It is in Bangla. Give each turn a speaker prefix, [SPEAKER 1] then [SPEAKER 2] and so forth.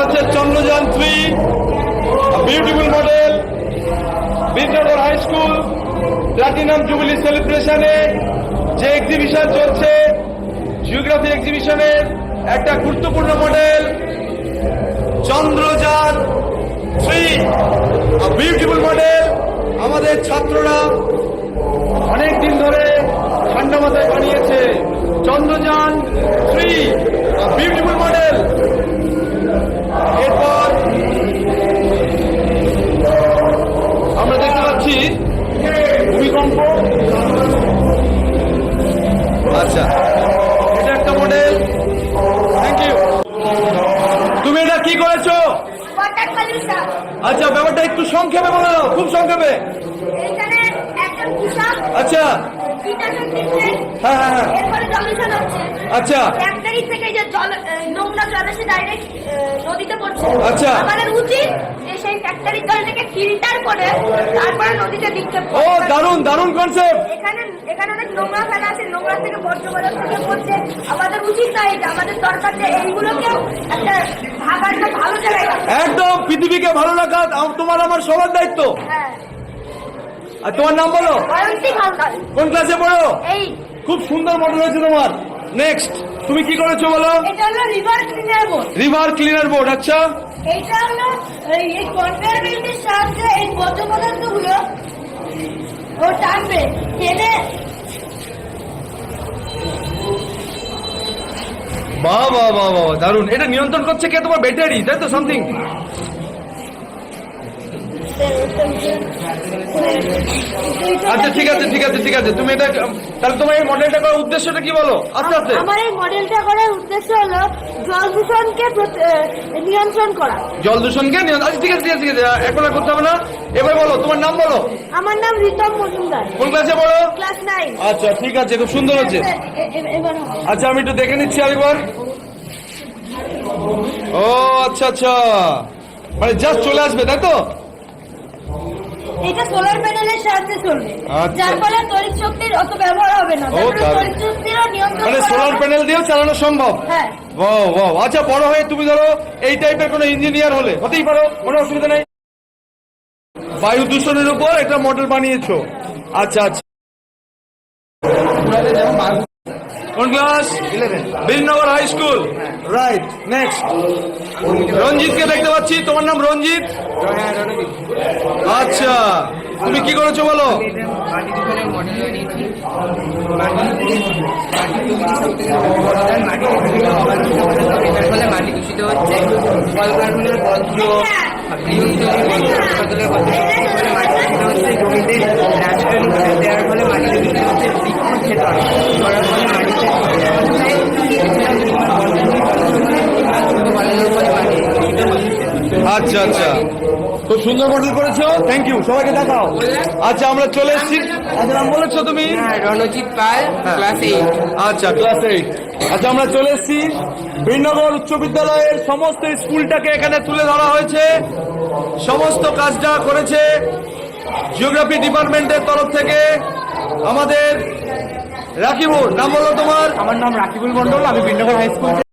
[SPEAKER 1] হচ্ছে Chandrayaan three beautiful model Vidyadhar high school platinum jubilee সেলিব্রেশনে যে এক্সিবিশন চলছে জিওগ্রাফি এক্সিবিশনের একটা গুরুত্বপূর্ণ model Chandrayaan three beautiful model আমাদের ছাত্ররা অনেক দিন ধরে ঠান্ডা মাথায় বানিয়েছে চন্দ্রযান থ্রি বিউটিফুল মডেল আচ্ছা। এটা একটা মডেল থ্যাংক ইউ তুমি এটা কি করেছ? আচ্ছা ব্যাপারটা একটু সংক্ষেপে বলে দাও। খুব সংক্ষেপে। আচ্ছা। হ্যাঁ হ্যাঁ হ্যাঁ। আচ্ছা।
[SPEAKER 2] ফ্যাক্টরি থেকে যে জল নোংরা জল এসে ডাইরেক্ট নদীতে পড়ছে।
[SPEAKER 1] আচ্ছা।
[SPEAKER 2] আমাদের উচিত ফ্যাক্টরির জলটাকে ফিল্টার করে তারপরে নদীতে নিক্ষেপ
[SPEAKER 1] ও
[SPEAKER 2] করতে।
[SPEAKER 1] দারুণ দারুণ কনসেপ্ট
[SPEAKER 2] এখানে এখানে অনেক নোংরা ফেলা আছে নোংরা থেকে বর্জ্য পদার্থ পড়ছে আমাদের উচিত না এটা আমাদের দরকার যে এইগুলোকেও একটা ভাগার একটা ভালো জায়গায়
[SPEAKER 1] একদম পৃথিবীকে ভালো রাখা তোমার আমার সবার দায়িত্ব।
[SPEAKER 2] হ্যাঁ।
[SPEAKER 1] আর তোমার নাম বলো? কোন ক্লাসে পড়ো? খুব সুন্দর মডেল হয়েছে তোমার। নেক্সট তুমি কি করেছ বলো?
[SPEAKER 2] River cleaner board
[SPEAKER 1] river cleaner board আচ্ছা।
[SPEAKER 2] এইটা হলো এই কনভেয়ার বেল্টের সাহায্যে এই বর্জ্য পদার্থগুলো ও টানবে। টেনে
[SPEAKER 1] বাহ বাহ বাহ বাহ দারুণ। এটা নিয়ন্ত্রণ করছে কে? তোমার ব্যাটারি তাই তো সামথিং আচ্ছা ঠিক আছে ঠিক আছে ঠিক আছে। তুমি এটা তাহলে তোমার এই মডেলটা করার উদ্দেশ্যটা কি বলো? আস্তে আস্তে।
[SPEAKER 2] আমার এই মডেলটা করার উদ্দেশ্য হলো জল দূষণকে নিয়ন্ত্রণ করা।
[SPEAKER 1] জল দূষণকে আচ্ছা ঠিক আছে ঠিক আছে ঠিক আছে। এখন আর করতে হবে না। এবার বলো তোমার নাম বলো?
[SPEAKER 2] আমার নাম রিতম মজুমদার।
[SPEAKER 1] কোন ক্লাসে বলো
[SPEAKER 2] ক্লাস নাইন
[SPEAKER 1] আচ্ছা ঠিক আছে খুব সুন্দর হচ্ছে। আচ্ছা আমি একটু দেখে নিচ্ছি আরেকবার। ও আচ্ছা আচ্ছা। মানে জাস্ট চলে আসবে তাই তো?
[SPEAKER 2] এটা সোলার প্যানেলের সাহায্যে চলবে।
[SPEAKER 1] আচ্ছা।
[SPEAKER 2] যার ফলে তড়িৎ শক্তির অত ব্যবহার হবে না। তড়িৎ শক্তিরও নিয়ন্ত্রণ
[SPEAKER 1] মানে সোলার প্যানেল দিয়েও চালানো সম্ভব?
[SPEAKER 2] হ্যাঁ।
[SPEAKER 1] আচ্ছা বড় হয়ে তুমি ধরো এই টাইপের কোনো ইঞ্জিনিয়ার হলে। হতেই পারো কোনো অসুবিধা নেই। বায়ু দূষণের উপর একটা মডেল বানিয়েছো। আচ্ছা আচ্ছা। কোন class Birnagar high school right next রঞ্জিতকে দেখতে পাচ্ছি তোমার নাম রঞ্জিত? আচ্ছা তুমি কি করেছ বলো?
[SPEAKER 3] মাটি দূষিত হচ্ছে কলকারখানার বর্জ্য জমিতে রাসায়নিক সার দেওয়ার ফলে
[SPEAKER 1] আচ্ছা আচ্ছা। খুব সুন্দর মডেল করেছ। থ্যাংক ইউ সবাইকে দেখাও। আচ্ছা আমরা চলে এসেছি। আচ্ছা নাম বলেছ তুমি?
[SPEAKER 3] হ্যাঁ রণজিৎ পাল ক্লাস এইট
[SPEAKER 1] আচ্ছা ক্লাস এইট আচ্ছা আমরা চলে এসেছি। বীরনগর উচ্চ বিদ্যালয়ের সমস্ত স্কুলটাকে এখানে তুলে ধরা হয়েছে। সমস্ত কাজটা করেছে জিওগ্রাফি ডিপার্টমেন্টের তরফ থেকে আমাদের রাকিবুর। নাম বলো তোমার।
[SPEAKER 3] আমার নাম রাকিবুল মন্ডল আমি বিন্নগর হাই স্কুল